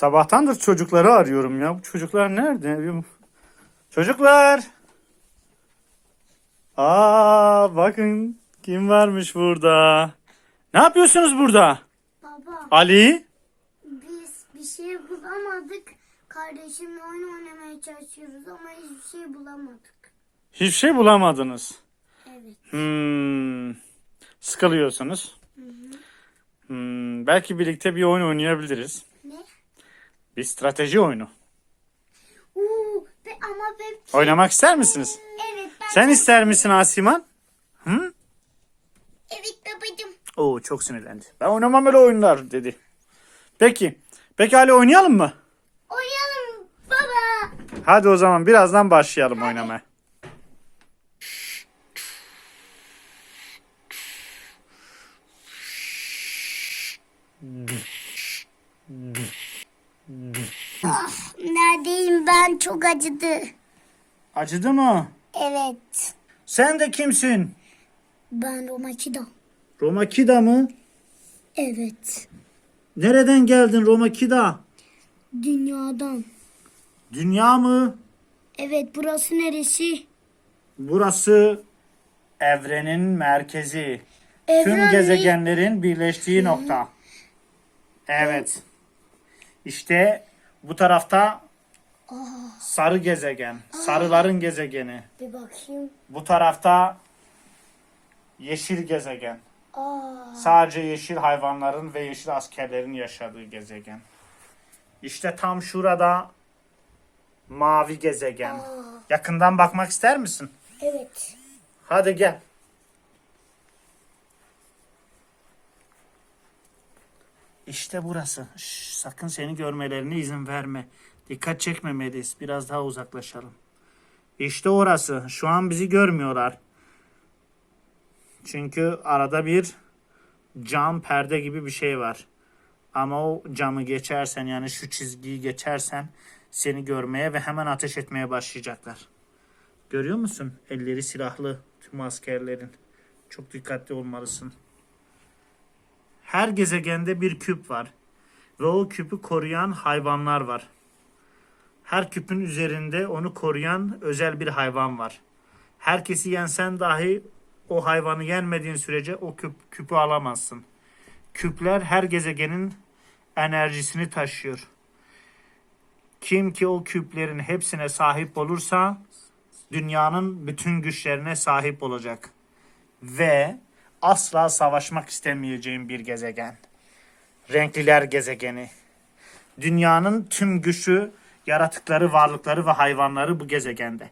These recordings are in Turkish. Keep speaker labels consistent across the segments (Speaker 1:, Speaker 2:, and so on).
Speaker 1: Sabahtandır çocukları arıyorum ya. Bu çocuklar nerede? Çocuklar! Aa bakın kim varmış burada. Ne yapıyorsunuz burada?
Speaker 2: Baba
Speaker 1: Ali?
Speaker 2: biz bir şey bulamadık. Kardeşimle oyun oynamaya çalışıyoruz ama hiçbir şey bulamadık.
Speaker 1: Hiçbir şey bulamadınız.
Speaker 2: Evet.
Speaker 1: Hmm, sıkılıyorsunuz. Hmm, belki birlikte bir oyun oynayabiliriz. Bir strateji oyunu.
Speaker 2: Uuu be, ama ben...
Speaker 1: Oynamak ister misiniz?
Speaker 2: Evet ben...
Speaker 1: Sen ister misin Asiman? Hı?
Speaker 2: Evet babacım.
Speaker 1: Oo çok sinirlendi. Ben oynamam öyle oyunlar dedi. Peki. Peki Ali oynayalım mı?
Speaker 2: Oynayalım baba.
Speaker 1: Hadi o zaman birazdan başlayalım oynamaya.
Speaker 2: Neredeyim ben çok acıdı.
Speaker 1: Acıdı mı?
Speaker 2: Evet.
Speaker 1: Sen de kimsin?
Speaker 2: Ben Romaki'da.
Speaker 1: Roma Kida mı?
Speaker 2: Evet.
Speaker 1: Nereden geldin Roma Kida?
Speaker 2: Dünyadan.
Speaker 1: Dünya mı?
Speaker 2: Evet burası neresi?
Speaker 1: Burası evrenin merkezi. Tüm
Speaker 2: Evren mi?
Speaker 1: gezegenlerin birleştiği nokta. Evet. İşte bu tarafta sarı gezegen. Sarıların gezegeni.
Speaker 2: Bir bakayım.
Speaker 1: Bu tarafta yeşil gezegen.
Speaker 2: Aa.
Speaker 1: Sadece yeşil hayvanların ve yeşil askerlerin yaşadığı gezegen. İşte tam şurada mavi gezegen. Yakından bakmak ister misin?
Speaker 2: Evet.
Speaker 1: Hadi gel. İşte burası. Şş, sakın seni görmelerine izin verme. Dikkat çekmemeliyiz. Biraz daha uzaklaşalım. İşte orası. Şu an bizi görmüyorlar. Çünkü arada bir cam perde gibi bir şey var. Ama o camı geçersen yani şu çizgiyi geçersen seni görmeye ve hemen ateş etmeye başlayacaklar. Görüyor musun? Elleri silahlı tüm askerlerin. Çok dikkatli olmalısın. Her gezegende bir küp var. Ve o küpü koruyan hayvanlar var. Her küpün üzerinde onu koruyan özel bir hayvan var. Herkesi yensen dahi o hayvanı yenmediğin sürece o küp, küpü alamazsın. Küpler her gezegenin enerjisini taşıyor. Kim ki o küplerin hepsine sahip olursa dünyanın bütün güçlerine sahip olacak. Ve asla savaşmak istemeyeceğim bir gezegen. Renkliler gezegeni. Dünyanın tüm güçlü yaratıkları, varlıkları ve hayvanları bu gezegende.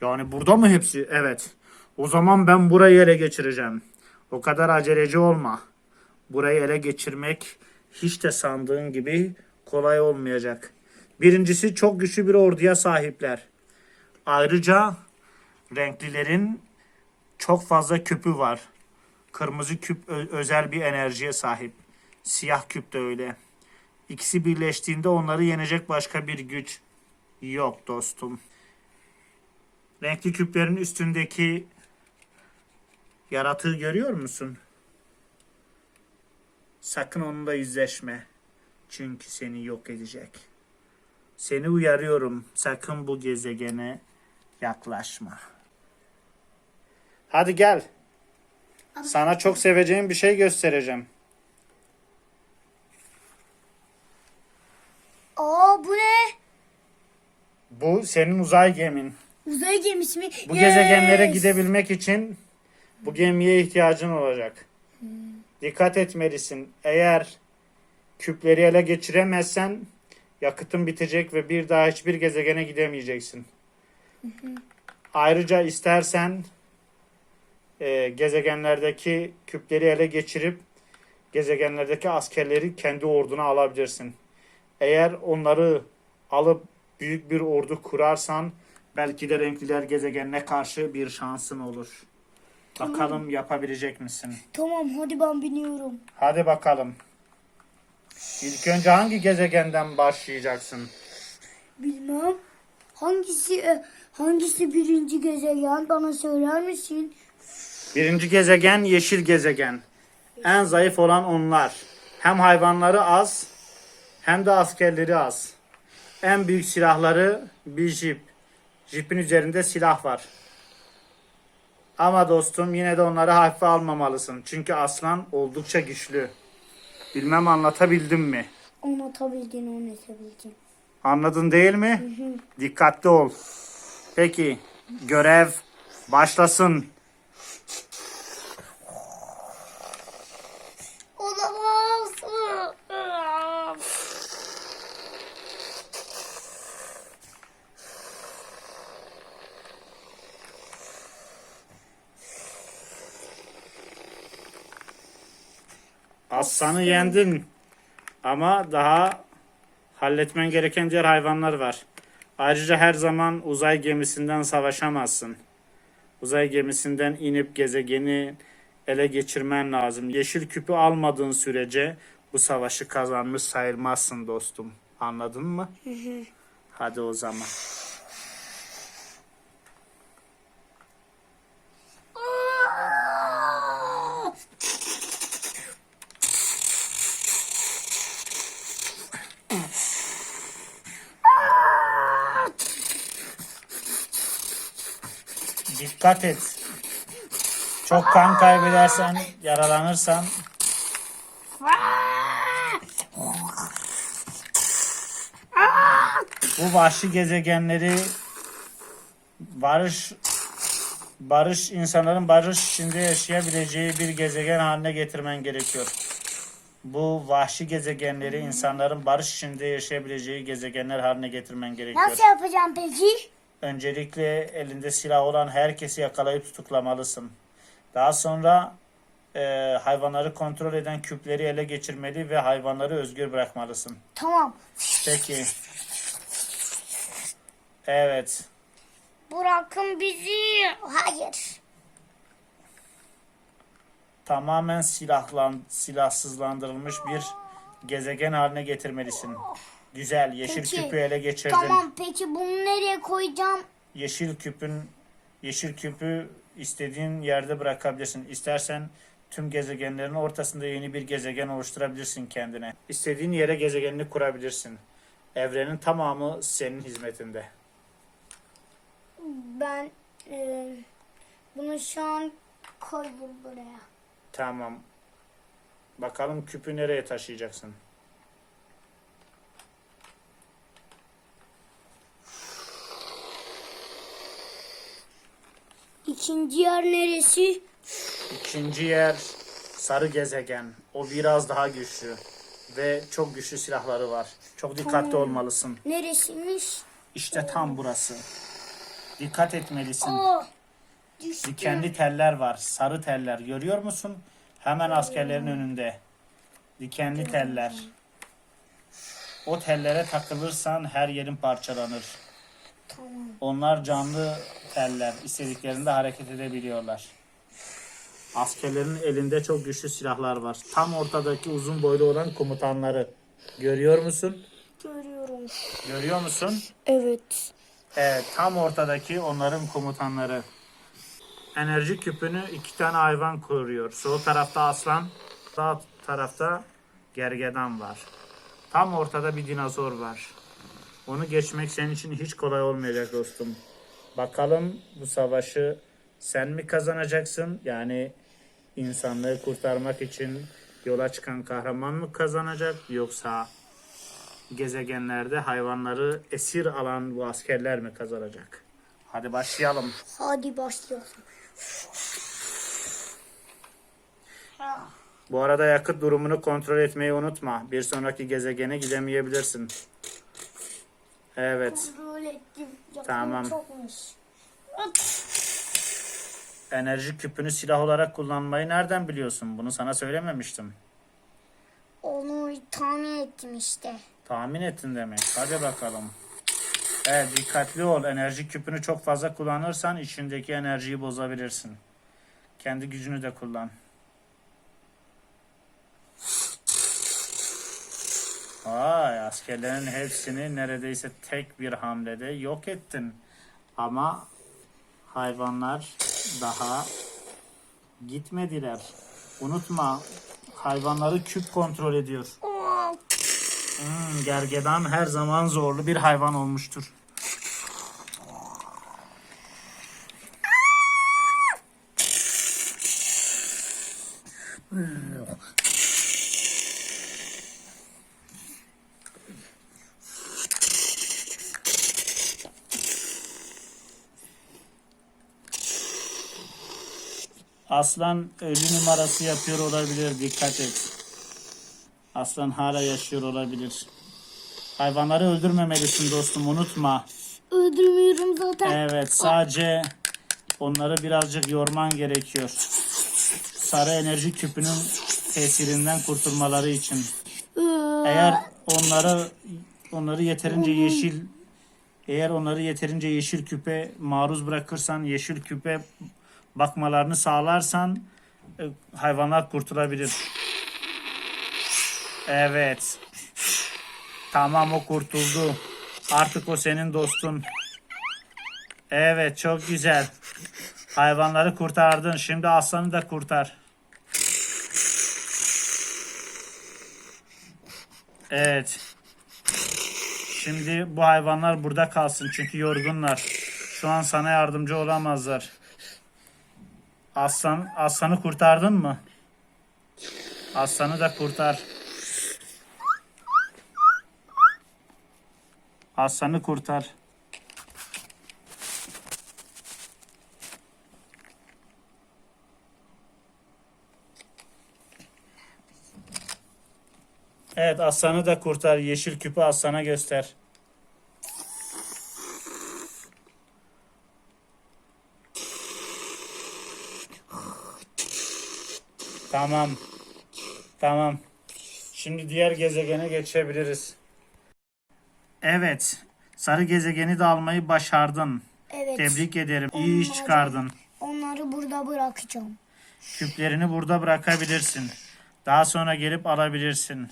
Speaker 1: Yani burada mı hepsi? Evet. O zaman ben burayı ele geçireceğim. O kadar aceleci olma. Burayı ele geçirmek hiç de sandığın gibi kolay olmayacak. Birincisi çok güçlü bir orduya sahipler. Ayrıca renklilerin çok fazla küpü var. Kırmızı küp özel bir enerjiye sahip. Siyah küp de öyle. İkisi birleştiğinde onları yenecek başka bir güç yok dostum. Renkli küplerin üstündeki yaratığı görüyor musun? Sakın onunla yüzleşme. Çünkü seni yok edecek. Seni uyarıyorum. Sakın bu gezegene yaklaşma. Hadi gel. Sana çok seveceğim bir şey göstereceğim.
Speaker 2: Aa bu ne?
Speaker 1: Bu senin uzay gemin.
Speaker 2: Uzay gemisi mi?
Speaker 1: Bu
Speaker 2: Yes!
Speaker 1: gezegenlere gidebilmek için bu gemiye ihtiyacın olacak. Dikkat etmelisin. Eğer küpleri ele geçiremezsen yakıtın bitecek ve bir daha hiçbir gezegene gidemeyeceksin. Ayrıca istersen e, gezegenlerdeki küpleri ele geçirip gezegenlerdeki askerleri kendi orduna alabilirsin. Eğer onları alıp büyük bir ordu kurarsan belki de renkliler gezegenine karşı bir şansın olur. Bakalım yapabilecek misin?
Speaker 2: Tamam hadi ben biniyorum.
Speaker 1: Hadi bakalım. İlk önce hangi gezegenden başlayacaksın?
Speaker 2: Bilmem. Hangisi e, hangisi birinci gezegen bana söyler misin?
Speaker 1: Birinci gezegen yeşil gezegen. En zayıf olan onlar. Hem hayvanları az hem de askerleri az. En büyük silahları bir jip. Jipin üzerinde silah var. Ama dostum yine de onları hafife almamalısın. Çünkü aslan oldukça güçlü. Bilmem anlatabildim mi?
Speaker 2: Anlatabildiğini anlatabildiğin.
Speaker 1: Anladın değil mi? Dikkatli ol. Peki görev başlasın. Aslanı yendin. Ama daha halletmen gereken diğer hayvanlar var. Ayrıca her zaman uzay gemisinden savaşamazsın. Uzay gemisinden inip gezegeni ele geçirmen lazım. Yeşil küpü almadığın sürece bu savaşı kazanmış sayılmazsın dostum. Anladın mı? Hadi o zaman. Dikkat et. Çok kan kaybedersen, yaralanırsan bu vahşi gezegenleri barış barış insanların barış içinde yaşayabileceği bir gezegen haline getirmen gerekiyor. Bu vahşi gezegenleri insanların barış içinde yaşayabileceği gezegenler haline getirmen gerekiyor.
Speaker 2: Nasıl yapacağım peki?
Speaker 1: Öncelikle elinde silah olan herkesi yakalayıp tutuklamalısın. Daha sonra e, hayvanları kontrol eden küpleri ele geçirmeli ve hayvanları özgür bırakmalısın.
Speaker 2: Tamam.
Speaker 1: Peki. Evet.
Speaker 2: Bırakın bizi. Hayır.
Speaker 1: Tamamen silahlan, silahsızlandırılmış bir gezegen haline getirmelisin. Güzel. Yeşil
Speaker 2: Peki,
Speaker 1: küpü ele geçirdin.
Speaker 2: Tamam peki bunu nereye koyacağım?
Speaker 1: yeşil küpün yeşil küpü istediğin yerde bırakabilirsin. İstersen tüm gezegenlerin ortasında yeni bir gezegen oluşturabilirsin kendine. İstediğin yere gezegenini kurabilirsin. Evrenin tamamı senin hizmetinde.
Speaker 2: Ben e, bunu şu an koydum buraya.
Speaker 1: Tamam. Bakalım küpü nereye taşıyacaksın?
Speaker 2: İkinci yer neresi?
Speaker 1: İkinci yer sarı gezegen. O biraz daha güçlü ve çok güçlü silahları var. Çok dikkatli olmalısın.
Speaker 2: Neresiymiş?
Speaker 1: İşte tam burası. Dikkat etmelisin.
Speaker 2: Aa.
Speaker 1: Dikenli teller var. Sarı teller. Görüyor musun? Hemen askerlerin önünde. Dikenli teller. O tellere takılırsan her yerin parçalanır.
Speaker 2: Tamam.
Speaker 1: Onlar canlı teller. İstediklerinde hareket edebiliyorlar. Askerlerin elinde çok güçlü silahlar var. Tam ortadaki uzun boylu olan komutanları. Görüyor musun?
Speaker 2: Görüyorum.
Speaker 1: Görüyor musun?
Speaker 2: Evet.
Speaker 1: Evet, tam ortadaki onların komutanları. Enerji küpünü iki tane hayvan koruyor. Sol tarafta aslan, sağ tarafta gergedan var. Tam ortada bir dinozor var. Onu geçmek senin için hiç kolay olmayacak dostum. Bakalım bu savaşı sen mi kazanacaksın? Yani insanlığı kurtarmak için yola çıkan kahraman mı kazanacak yoksa gezegenlerde hayvanları esir alan bu askerler mi kazanacak? Hadi başlayalım.
Speaker 2: Hadi başlayalım.
Speaker 1: Bu arada yakıt durumunu kontrol etmeyi unutma. Bir sonraki gezegene gidemeyebilirsin. Evet.
Speaker 2: Kontrol ettim. Yakın
Speaker 1: Tamam.
Speaker 2: Çokmuş.
Speaker 1: Enerji küpünü silah olarak kullanmayı nereden biliyorsun? Bunu sana söylememiştim.
Speaker 2: Onu tahmin ettim işte.
Speaker 1: Tahmin ettin demek. Hadi bakalım. Evet dikkatli ol. Enerji küpünü çok fazla kullanırsan içindeki enerjiyi bozabilirsin. Kendi gücünü de kullan. Vay askerlerin hepsini neredeyse tek bir hamlede yok ettin. Ama hayvanlar daha gitmediler. Unutma hayvanları küp kontrol ediyor. Hmm, gergedan her zaman zorlu bir hayvan olmuştur. Aslan ölü numarası yapıyor olabilir. Dikkat et. Aslan hala yaşıyor olabilir. Hayvanları öldürmemelisin dostum unutma.
Speaker 2: Öldürmüyorum zaten.
Speaker 1: Evet sadece onları birazcık yorman gerekiyor. Sarı enerji küpünün tesirinden kurtulmaları için. Eğer onları onları yeterince yeşil eğer onları yeterince yeşil küpe maruz bırakırsan, yeşil küpe bakmalarını sağlarsan e, hayvanlar kurtulabilir. Evet. Tamam o kurtuldu. Artık o senin dostun. Evet çok güzel. Hayvanları kurtardın. Şimdi aslanı da kurtar. Evet. Şimdi bu hayvanlar burada kalsın çünkü yorgunlar. Şu an sana yardımcı olamazlar. Aslan, aslanı kurtardın mı? Aslanı da kurtar. Aslanı kurtar. Evet aslanı da kurtar. Yeşil küpü aslana göster. Tamam. Tamam. Şimdi diğer gezegene geçebiliriz. Evet. Sarı gezegeni de almayı başardın.
Speaker 2: evet.
Speaker 1: Tebrik ederim. İyi iş çıkardın.
Speaker 2: Onları burada bırakacağım.
Speaker 1: Küplerini burada bırakabilirsin. Daha sonra gelip alabilirsin.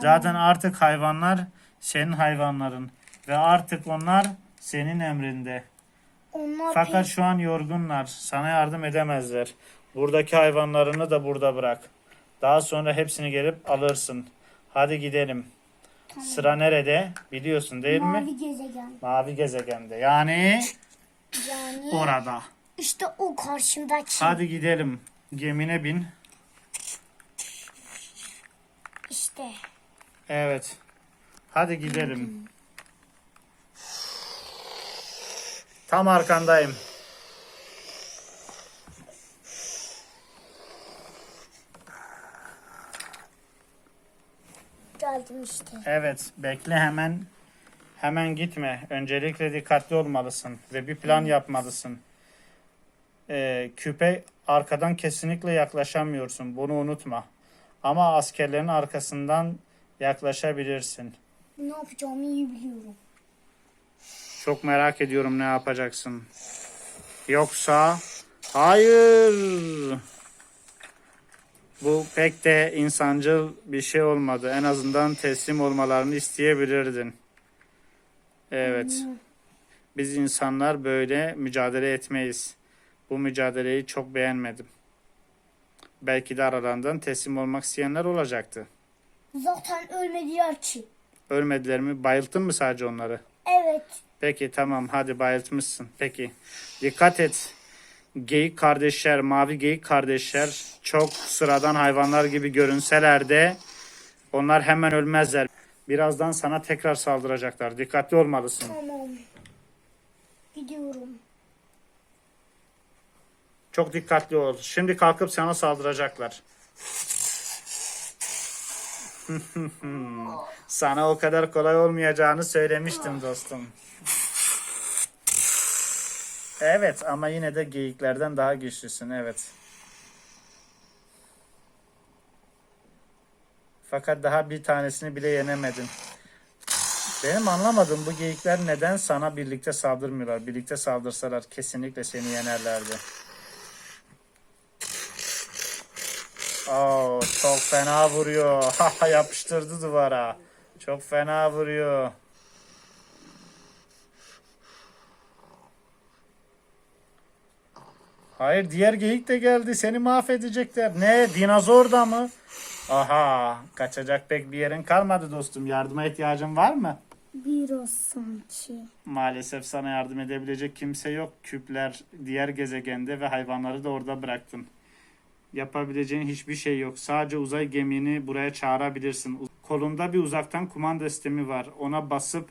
Speaker 1: Zaten artık hayvanlar senin hayvanların ve artık onlar senin emrinde.
Speaker 2: Onlar
Speaker 1: Fakat şu an yorgunlar. Sana yardım edemezler. Buradaki hayvanlarını da burada bırak. Daha sonra hepsini gelip alırsın. Hadi gidelim. Sıra nerede? Biliyorsun değil mi?
Speaker 2: mavi gezegen.
Speaker 1: Mavi gezegende. Yani
Speaker 2: Yani
Speaker 1: orada.
Speaker 2: işte o karşımdaki.
Speaker 1: Hadi gidelim. Gemine bin.
Speaker 2: İşte.
Speaker 1: Evet. Hadi gidelim. Tam arkandayım.
Speaker 2: Geldim işte.
Speaker 1: Evet, bekle hemen. Hemen gitme. Öncelikle dikkatli olmalısın ve bir plan yapmalısın. Ee, küpe arkadan kesinlikle yaklaşamıyorsun. Bunu unutma. Ama askerlerin arkasından yaklaşabilirsin.
Speaker 2: Ne yapacağımı iyi biliyorum.
Speaker 1: Çok merak ediyorum ne yapacaksın. Yoksa hayır. Bu pek de insancıl bir şey olmadı. En azından teslim olmalarını isteyebilirdin. Evet. Biz insanlar böyle mücadele etmeyiz. Bu mücadeleyi çok beğenmedim. Belki de aralarından teslim olmak isteyenler olacaktı.
Speaker 2: Zaten ölmediler ki.
Speaker 1: Ölmediler mi? Bayılttın mı sadece onları?
Speaker 2: Evet.
Speaker 1: Peki tamam hadi bayıltmışsın. Peki dikkat et. Geyik kardeşler, mavi geyik kardeşler çok sıradan hayvanlar gibi görünseler de onlar hemen ölmezler. Birazdan sana tekrar saldıracaklar. Dikkatli olmalısın.
Speaker 2: Tamam. Gidiyorum.
Speaker 1: Çok dikkatli ol. Şimdi kalkıp sana saldıracaklar. sana o kadar kolay olmayacağını söylemiştim dostum. Evet ama yine de geyiklerden daha güçlüsün evet. Fakat daha bir tanesini bile yenemedin. Benim anlamadığım bu geyikler neden sana birlikte saldırmıyorlar? Birlikte saldırsalar kesinlikle seni yenerlerdi. Oo, çok fena vuruyor. Yapıştırdı duvara. Çok fena vuruyor. Hayır diğer geyik de geldi. Seni mahvedecekler. Ne? Dinozor da mı? Aha, kaçacak pek bir yerin kalmadı dostum. Yardıma ihtiyacın var mı?
Speaker 2: Biraz sanki.
Speaker 1: Maalesef sana yardım edebilecek kimse yok. Küpler diğer gezegende ve hayvanları da orada bıraktın. Yapabileceğin hiçbir şey yok. Sadece uzay gemini buraya çağırabilirsin. Kolunda bir uzaktan kumanda sistemi var. Ona basıp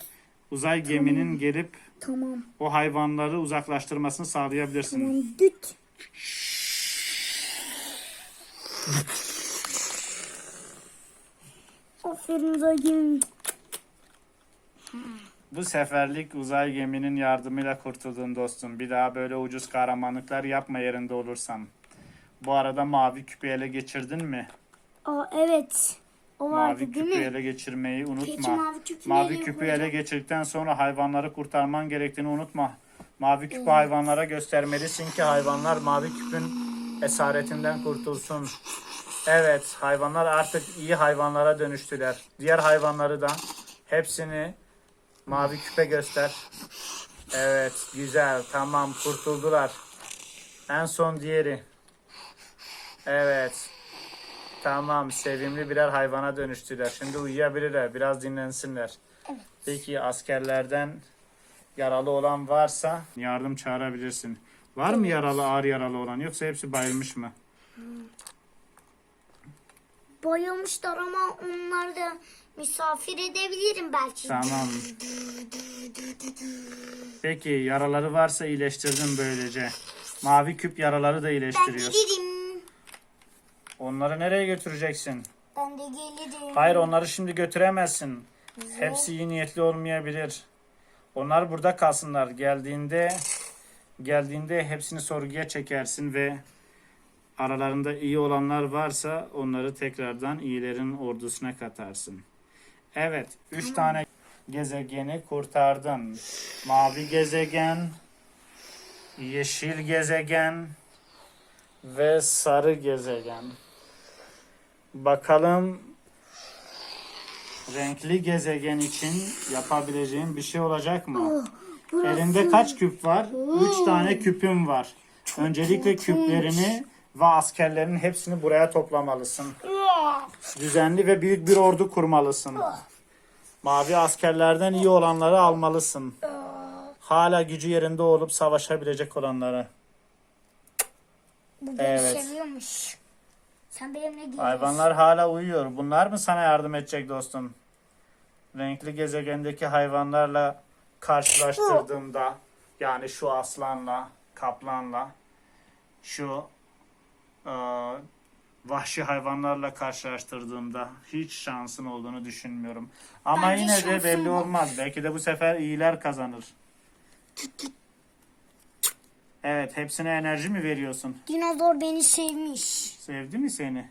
Speaker 1: uzay geminin gelip
Speaker 2: Tamam.
Speaker 1: o hayvanları uzaklaştırmasını sağlayabilirsin.
Speaker 2: Tamam düt. Aferin Zagim.
Speaker 1: Bu seferlik uzay geminin yardımıyla kurtuldun dostum. Bir daha böyle ucuz kahramanlıklar yapma yerinde olursan. Bu arada mavi küpü ele geçirdin mi?
Speaker 2: Aa evet. O vardı
Speaker 1: Mavi
Speaker 2: değil
Speaker 1: küpü
Speaker 2: mi?
Speaker 1: ele geçirmeyi unutma.
Speaker 2: Peki mavi küpü
Speaker 1: Mavi
Speaker 2: nereye
Speaker 1: küpü
Speaker 2: koyacağım?
Speaker 1: ele geçirdikten sonra hayvanları kurtarman gerektiğini unutma. Mavi küpü hayvanlara göstermelisin ki hayvanlar mavi küpün esaretinden kurtulsun. Evet, hayvanlar artık iyi hayvanlara dönüştüler. Diğer hayvanları da hepsini mavi küpe göster. Evet, güzel, tamam, kurtuldular. En son diğeri. Evet, Tamam, sevimli birer hayvana dönüştüler. Şimdi uyuyabilirler, biraz dinlensinler. Peki askerlerden yaralı olan varsa yardım çağırabilirsin. Var mı yaralı, ağır yaralı olan yoksa hepsi bayılmış mı?
Speaker 2: Bayılmışlar ama onları da misafir edebilirim belki.
Speaker 1: Tamam. Peki yaraları varsa iyileştirdim böylece. Mavi küp yaraları da
Speaker 2: Ben
Speaker 1: iyileştiriyor.
Speaker 2: gelirim.
Speaker 1: Onları nereye götüreceksin?
Speaker 2: Ben de gelirim.
Speaker 1: Hayır onları şimdi götüremezsin. Hepsi iyi niyetli olmayabilir. Onlar burada kalsınlar. Geldiğinde geldiğinde hepsini sorguya çekersin ve aralarında iyi olanlar varsa onları tekrardan iyilerin ordusuna katarsın. Evet, üç tane gezegeni kurtardın. Mavi gezegen, yeşil gezegen ve sarı gezegen. Bakalım renkli gezegen için yapabileceğim bir şey olacak mı? Elinde kaç küp var? Üç tane küpüm var. Öncelikle küplerini ve askerlerin hepsini buraya toplamalısın. Düzenli ve büyük bir ordu kurmalısın. Mavi askerlerden iyi olanları almalısın. Hala gücü yerinde olup savaşabilecek olanları.
Speaker 2: Bu beni
Speaker 1: Evet.
Speaker 2: seviyormuş. Sen benimle gidiyorsun.
Speaker 1: Hayvanlar hala uyuyor. Bunlar mı sana yardım edecek dostum? Renkli gezegendeki hayvanlarla karşılaştırdığımda yani şu aslanla, kaplanla şu e, vahşi hayvanlarla karşılaştırdığımda hiç şansın olduğunu düşünmüyorum. Ama
Speaker 2: Bence
Speaker 1: yine de belli
Speaker 2: var.
Speaker 1: olmaz. Belki de bu sefer iyiler kazanır. Evet, hepsine enerji mi veriyorsun?
Speaker 2: Dinozor beni sevmiş.
Speaker 1: Sevdi mi seni?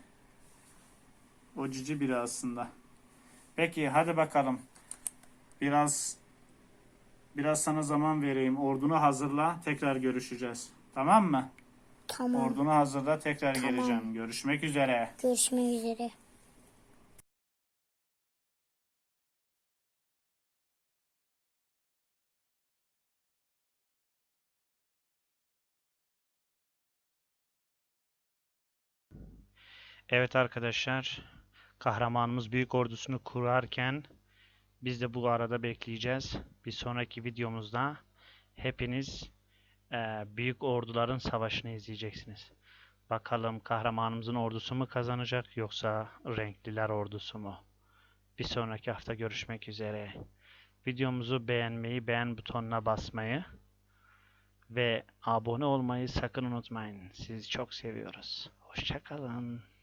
Speaker 1: O cici biri aslında. Peki hadi bakalım. Biraz biraz sana zaman vereyim. Ordunu hazırla. Tekrar görüşeceğiz. Tamam mı?
Speaker 2: Tamam.
Speaker 1: Ordunu hazırla. Tekrar geleceğim. Görüşmek üzere.
Speaker 2: Görüşmek üzere.
Speaker 3: Evet arkadaşlar, kahramanımız büyük ordusunu kurarken biz de bu arada bekleyeceğiz. Bir sonraki videomuzda hepiniz eee, büyük orduların savaşını izleyeceksiniz. Bakalım kahramanımızın ordusu mu kazanacak yoksa renkliler ordusu mu? Bir sonraki hafta görüşmek üzere. Videomuzu beğenmeyi, beğen butonuna basmayı ve abone olmayı sakın unutmayın. Sizi çok seviyoruz. Hoşçakalın.